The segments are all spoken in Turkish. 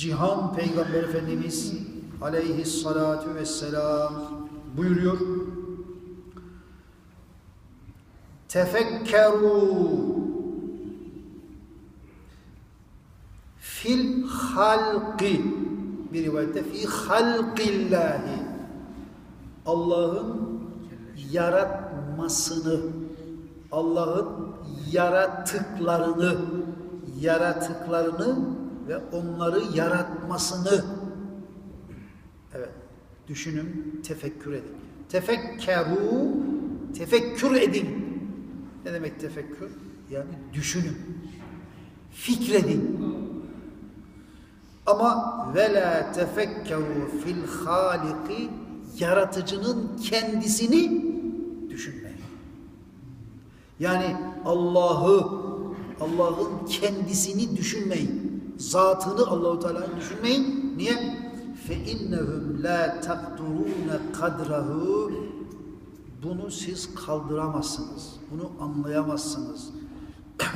Cihan Peygamber Efendimiz aleyhissalatu vesselam buyuruyor. Tefekkeru fil halqi bir rivayette fi halqillahi Allah'ın yaratmasını Allah'ın yaratıklarını yaratıklarını ve onları yaratmasını. Evet düşünün tefekkür edin. Tefekkeru tefekkür edin. Ne demek tefekkür? Yani düşünün fikredin. Ama ve la tefekkeru fil haliki yaratıcının kendisini düşünmeyin. Yani Allah'ı Allah'ın kendisini düşünmeyin. Zatını Allahu Teala'yı düşünmeyin. Niye? Fe innehum la takdurun kadrahu bunu siz kaldıramazsınız. Bunu anlayamazsınız.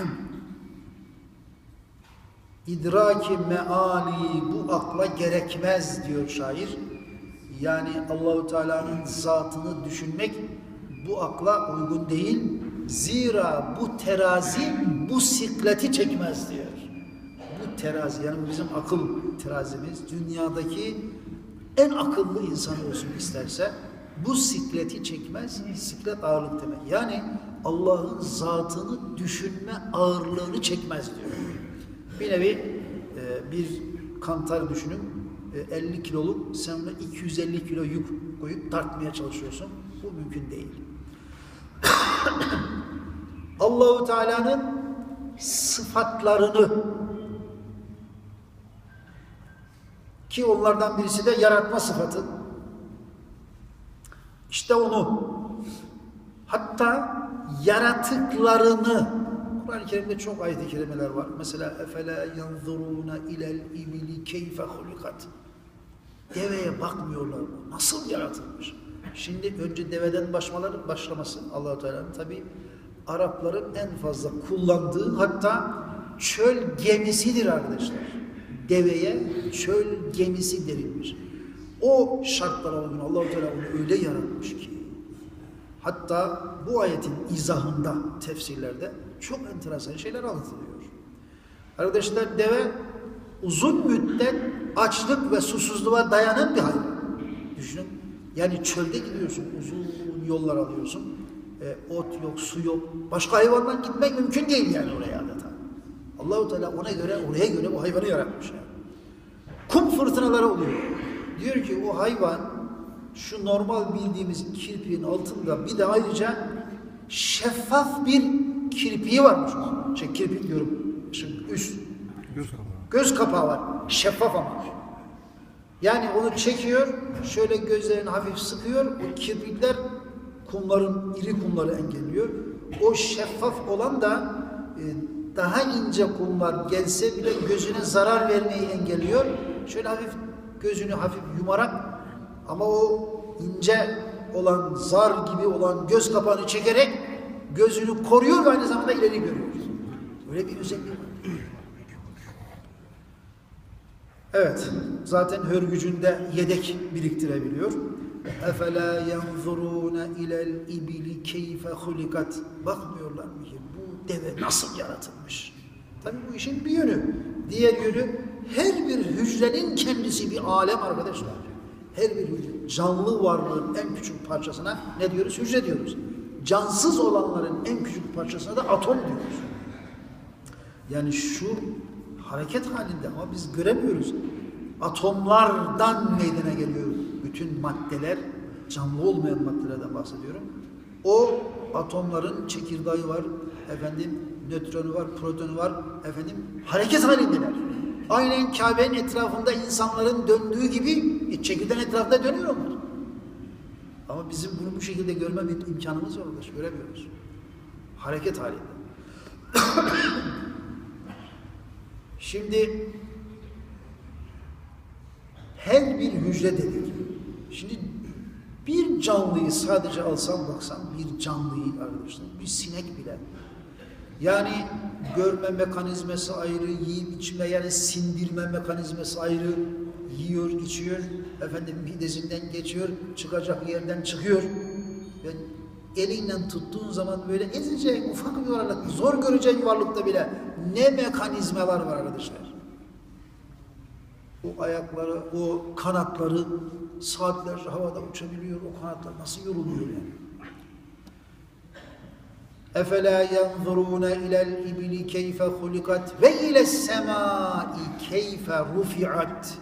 İdraki meali bu akla gerekmez diyor şair. Yani Allahu Teala'nın zatını düşünmek bu akla uygun değil. Zira bu terazi bu sikleti çekmez diyor. Terazi yani bizim akıl terazimiz dünyadaki en akıllı insan olsun isterse bu sikleti çekmez. Siklet ağırlık demek. Yani Allah'ın zatını düşünme ağırlığını çekmez diyor. Bir nevi e, bir kantar düşünün. E, 50 kiloluk sen ona 250 kilo yük koyup tartmaya çalışıyorsun. Bu mümkün değil. Allahu Teala'nın sıfatlarını ki onlardan birisi de yaratma sıfatı. İşte onu hatta yaratıklarını Kur'an-ı Kerim'de çok ayet-i kerimeler var. Mesela efela yanzuruna ilel ibili keyfe hulikat. Deveye bakmıyorlar mı? Nasıl yaratılmış? Şimdi önce deveden başmaları başlaması Allahu Teala'nın tabi Arapların en fazla kullandığı hatta çöl gemisidir arkadaşlar. Deveye çöl gemisi denilmiş. O şartlara uygun Allahu Teala onu öyle yaratmış ki hatta bu ayetin izahında tefsirlerde çok enteresan şeyler anlatılıyor. Arkadaşlar deve uzun müddet açlık ve susuzluğa dayanan bir hayvan. Düşünün. Yani çölde gidiyorsun, uzun yollar alıyorsun. E, ot yok, su yok. Başka hayvandan gitmek mümkün değil yani oraya adeta. Allahu Teala ona göre, oraya göre bu hayvanı yaratmış yani. Kum fırtınaları oluyor. Diyor ki o hayvan şu normal bildiğimiz kirpiğin altında bir de ayrıca şeffaf bir kirpiği varmış. Şey kirpik diyorum. Şimdi üst. Göz kapağı. Göz kapağı var. Şeffaf ama. Yani onu çekiyor, şöyle gözlerini hafif sıkıyor, o kirpikler kumların, iri kumları engelliyor. O şeffaf olan da e, daha ince kumlar gelse bile gözüne zarar vermeyi engelliyor. Şöyle hafif gözünü hafif yumarak ama o ince olan, zar gibi olan göz kapağını çekerek gözünü koruyor ve aynı zamanda ileri görüyor. Öyle bir özelliği var. Evet, zaten hörgücünde yedek biriktirebiliyor. Efela yanzuruna ilel ibili keyfe hulikat. Bakmıyorlar mı ki bu deve nasıl yaratılmış? Tabii bu işin bir yönü. Diğer yönü her bir hücrenin kendisi bir alem arkadaşlar. Her bir hücre, canlı varlığın en küçük parçasına ne diyoruz? Hücre diyoruz. Cansız olanların en küçük parçasına da atom diyoruz. Yani şu hareket halinde ama biz göremiyoruz. Atomlardan meydana geliyor bütün maddeler, canlı olmayan maddelerden bahsediyorum. O atomların çekirdeği var, efendim nötronu var, protonu var, efendim hareket halindeler. Aynen Kabe'nin etrafında insanların döndüğü gibi çekirdeğin etrafında dönüyor onlar. Ama bizim bunu bu şekilde görme imkanımız var. Göremiyoruz. Hareket halinde. Şimdi her bir hücre dedik. Şimdi bir canlıyı sadece alsam baksam bir canlıyı arkadaşlar bir sinek bile Yani görme mekanizması ayrı, yiyip içme yani sindirme mekanizması ayrı. Yiyor, içiyor, efendim midesinden geçiyor, çıkacak yerden çıkıyor. Ben elinden tuttuğun zaman böyle ezecek ufak bir varlık, zor göreceğin varlıkta bile ne mekanizmalar var arkadaşlar. O ayakları, o kanatları saatlerce havada uçabiliyor. O kanatlar nasıl yoruluyor yani? Efela yanzuruna ilel ibli keyfe hulikat ve ile semai keyfe rufiat.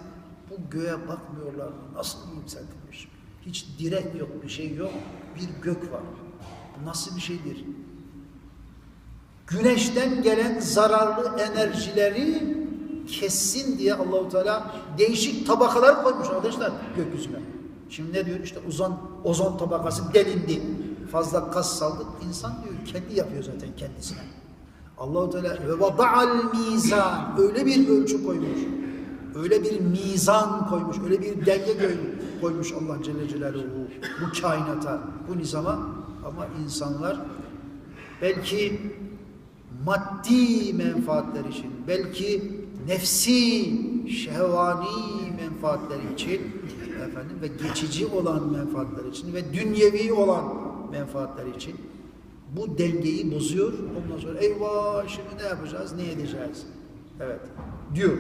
Bu göğe bakmıyorlar. Nasıl yükseltilmiş? Hiç direk yok, bir şey yok. Bir gök var. Nasıl bir şeydir? Güneşten gelen zararlı enerjileri kessin diye Allahu Teala değişik tabakalar koymuş arkadaşlar gökyüzüne. Şimdi ne diyor? İşte ozon ozon tabakası delindi. Fazla kas saldık. İnsan diyor kendi yapıyor zaten kendisine. Allahu Teala ve vada'al mizan öyle bir ölçü koymuş. Öyle bir mizan koymuş. Öyle bir denge koymuş Allah Celle Celaluhu bu kainata, bu nizama ama insanlar belki maddi menfaatler için, belki nefsi, şehvani menfaatler için efendim ve geçici olan menfaatler için ve dünyevi olan menfaatler için bu dengeyi bozuyor. Ondan sonra eyvah şimdi ne yapacağız, ne edeceğiz? Evet diyor.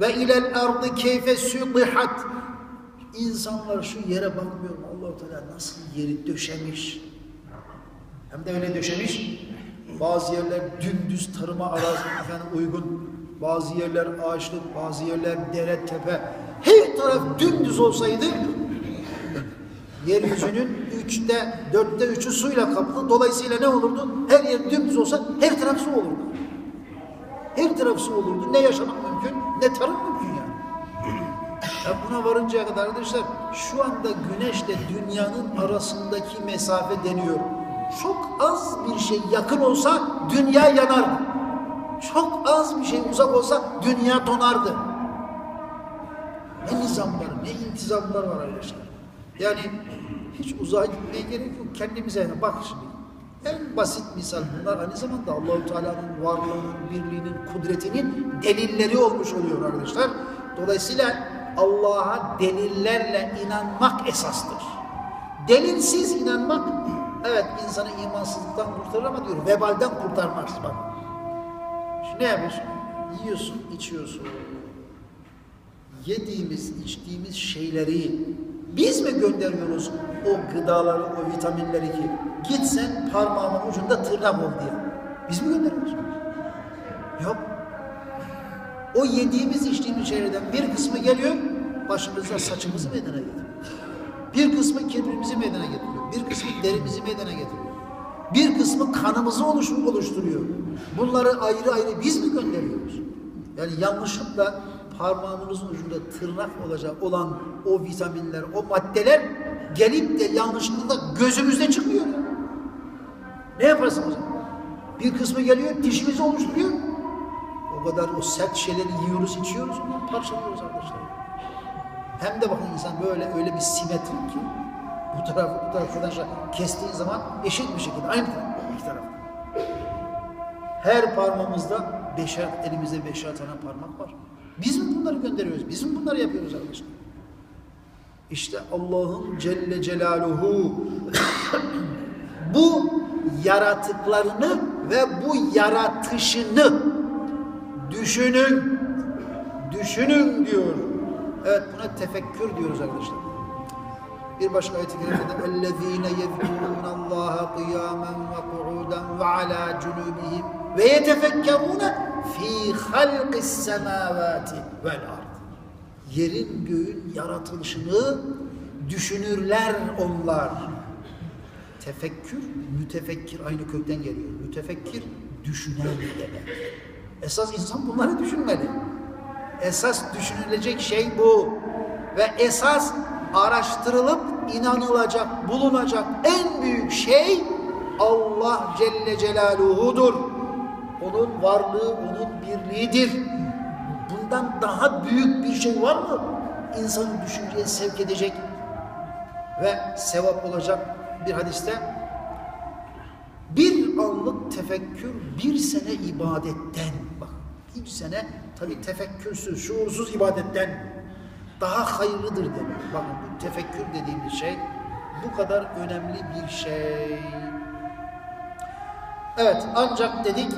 Ve ilel ardı keyfe sudihat İnsanlar şu yere bakmıyor mu? allah Teala nasıl yeri döşemiş? Hem de öyle döşemiş. Bazı yerler dümdüz tarıma arazine uygun. Bazı yerler ağaçlık, bazı yerler dere, tepe. Her taraf dümdüz olsaydı yeryüzünün üçte, dörtte üçü suyla kaplı. Dolayısıyla ne olurdu? Her yer dümdüz olsa her taraf su olurdu. Her taraf su olurdu. Ne yaşamak mümkün, ne tarım mümkün yani. Ya buna varıncaya kadar arkadaşlar şu anda güneşle dünyanın arasındaki mesafe deniyor. Çok az bir şey yakın olsa dünya yanardı. Çok az bir şey uzak olsa dünya donardı. Ne nizamlar, ne intizamlar var arkadaşlar. Yani hiç uzağa gitmeye gerek yok. Kendimize yani bak şimdi. En basit misal bunlar aynı zamanda Allahu Teala'nın varlığının, birliğinin, kudretinin delilleri olmuş oluyor arkadaşlar. Dolayısıyla Allah'a delillerle inanmak esastır. Delilsiz inanmak evet insanı imansızlıktan kurtarır ama diyor vebalden kurtarmaz. Bak. Şimdi ne yapıyorsun? Yiyorsun, içiyorsun. Yediğimiz, içtiğimiz şeyleri biz mi gönderiyoruz o gıdaları, o vitaminleri ki gitsen parmağımın ucunda tırnak ol diye. Biz mi gönderiyoruz? Yok. O yediğimiz içtiğimiz şeylerden bir kısmı geliyor, başımıza saçımızı meydana getiriyor. Bir kısmı kirpimizi meydana getiriyor. Bir kısmı derimizi meydana getiriyor. Bir kısmı kanımızı oluşturuyor. Bunları ayrı ayrı biz mi gönderiyoruz? Yani yanlışlıkla parmağımızın ucunda tırnak olacak olan o vitaminler, o maddeler gelip de yanlışlıkla gözümüzde çıkıyor. Ne yaparsın o zaman? Bir kısmı geliyor, dişimizi oluşturuyor. O kadar o sert şeyleri yiyoruz, içiyoruz, parçalıyoruz arkadaşlar. Hem de bakın insan böyle öyle bir simetrik ki bu tarafı bu tarafı şuradan kestiğin zaman eşit bir şekilde aynı taraf, iki taraf. Her parmağımızda beşer, elimizde beşer tane parmak var. Biz mi bunları gönderiyoruz? Biz mi bunları yapıyoruz arkadaşlar? İşte Allah'ın Celle Celaluhu bu yaratıklarını ve bu yaratışını düşünün. Düşünün diyor. Evet buna tefekkür diyoruz arkadaşlar. Bir başka ayet-i kerimede اَلَّذ۪ينَ يَذْكُرُونَ اللّٰهَ قِيَامًا وَقُعُودًا وَعَلَى جُنُوبِهِمْ وَيَتَفَكَّرُونَ ف۪ي خَلْقِ السَّمَاوَاتِ وَالْاَرْضِ Yerin göğün yaratılışını düşünürler onlar. Tefekkür, mütefekkir aynı kökten geliyor. Mütefekkir, düşünen demek. Esas insan bunları düşünmeli. Esas düşünülecek şey bu. Ve esas araştırılıp inanılacak, bulunacak en büyük şey Allah Celle Celaluhu'dur. Onun varlığı, onun birliğidir. Bundan daha büyük bir şey var mı? İnsanı düşünceye sevk edecek ve sevap olacak bir hadiste bir tefekkür bir sene ibadetten. Bak bir sene tabi tefekkürsüz, şuursuz ibadetten daha hayırlıdır demek. Bakın bu tefekkür dediğimiz şey bu kadar önemli bir şey. Evet ancak dedik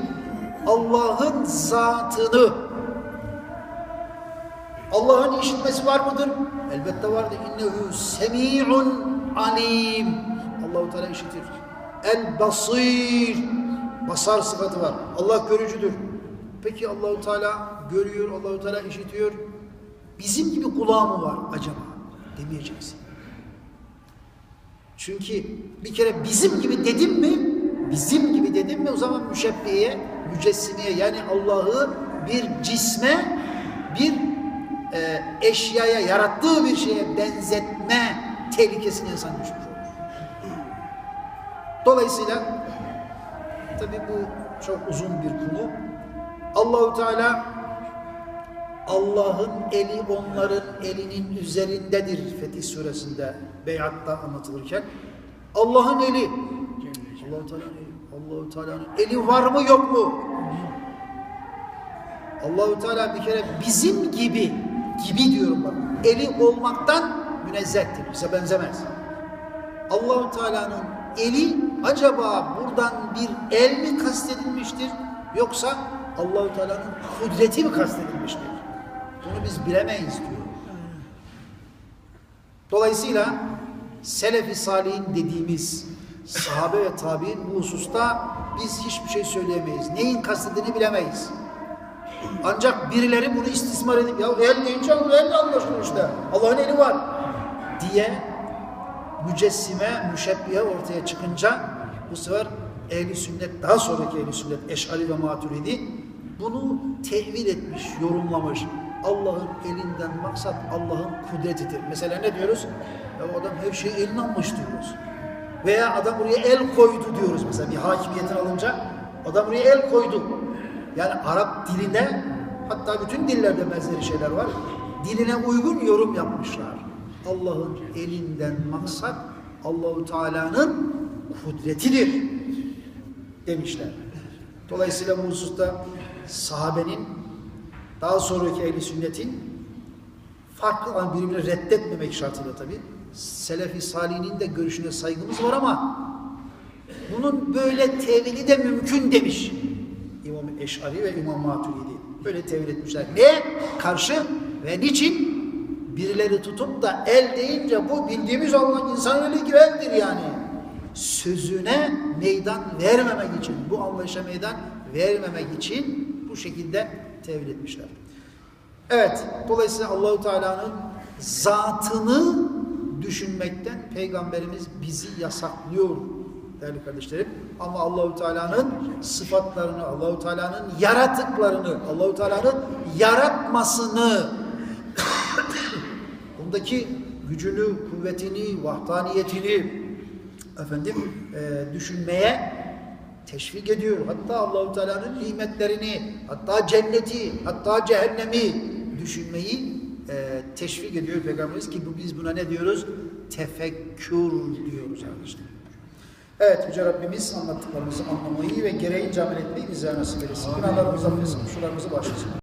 Allah'ın zatını Allah'ın işitmesi var mıdır? Elbette vardır. İnnehu semi'un alim. Allahu Teala işitir. El basir. Basar sıfatı var. Allah görücüdür. Peki Allahu Teala görüyor, Allahu Teala işitiyor. Bizim gibi kulağı mı var acaba? Demeyeceksin. Çünkü bir kere bizim gibi dedim mi, bizim gibi dedim mi o zaman müşebbiye, mücessimeye yani Allah'ı bir cisme, bir e, eşyaya, yarattığı bir şeye benzetme tehlikesine insan düşmüş olur. Dolayısıyla tabi bu çok uzun bir konu. Allahu Teala Allah'ın eli onların elinin üzerindedir Fetih suresinde beyatta anlatılırken Allah'ın eli Allahu Teala'nın eli Allahu Teala'nın eli var mı yok mu? Allahu Teala bir kere bizim gibi gibi diyorum bak. Eli olmaktan münezzehtir. Bize benzemez. Allahu Teala'nın eli acaba buradan bir el mi kastedilmiştir yoksa Allahu Teala'nın kudreti mi kastedilmiştir? Bunu biz bilemeyiz diyor. Dolayısıyla Selefi Salihin dediğimiz sahabe ve tabi'in bu hususta biz hiçbir şey söyleyemeyiz. Neyin kastedildiğini bilemeyiz. Ancak birileri bunu istismar edip ya el deyince el de anlaşılır işte. Allah'ın eli var diye mücessime, müşebbihe ortaya çıkınca bu sefer ehli sünnet daha sonraki ehli sünnet Eş'ari ve Maturidi bunu tevil etmiş, yorumlamış. Allah'ın elinden maksat Allah'ın kudretidir. Mesela ne diyoruz? Ya adam her şeyi eline almış diyoruz. Veya adam buraya el koydu diyoruz mesela bir hakimiyetini alınca. Adam buraya el koydu. Yani Arap diline hatta bütün dillerde benzeri şeyler var. Diline uygun yorum yapmışlar. Allah'ın elinden maksat Allahu Teala'nın kudretidir demişler. Dolayısıyla bu hususta sahabenin daha sonraki ehli sünnetin farklı olan birbirini reddetmemek şartıyla tabi. Selefi Salih'in de görüşüne saygımız var ama bunun böyle tevili de mümkün demiş. İmam Eş'ari ve İmam Maturidi. Böyle tevil etmişler. Ne? Karşı ve niçin? Birileri tutup da el deyince bu bildiğimiz Allah insan eli gibi eldir yani. Sözüne meydan vermemek için, bu anlayışa meydan vermemek için bu şekilde tevil etmişler. Evet, dolayısıyla Allahu Teala'nın zatını düşünmekten Peygamberimiz bizi yasaklıyor değerli kardeşlerim. Ama Allahu Teala'nın sıfatlarını, Allahu Teala'nın yaratıklarını, Allahu Teala'nın yaratmasını bundaki gücünü, kuvvetini, vahdaniyetini efendim e, düşünmeye teşvik ediyor. Hatta Allahu Teala'nın nimetlerini, hatta cenneti, hatta cehennemi düşünmeyi e, teşvik ediyor Peygamberimiz ki biz buna ne diyoruz? Tefekkür diyoruz arkadaşlar. Evet Yüce Rabbimiz anlattıklarımızı anlamayı ve gereğince amel etmeyi bize nasip eylesin. Günahlarımızı affetsin, şularımızı başlasın.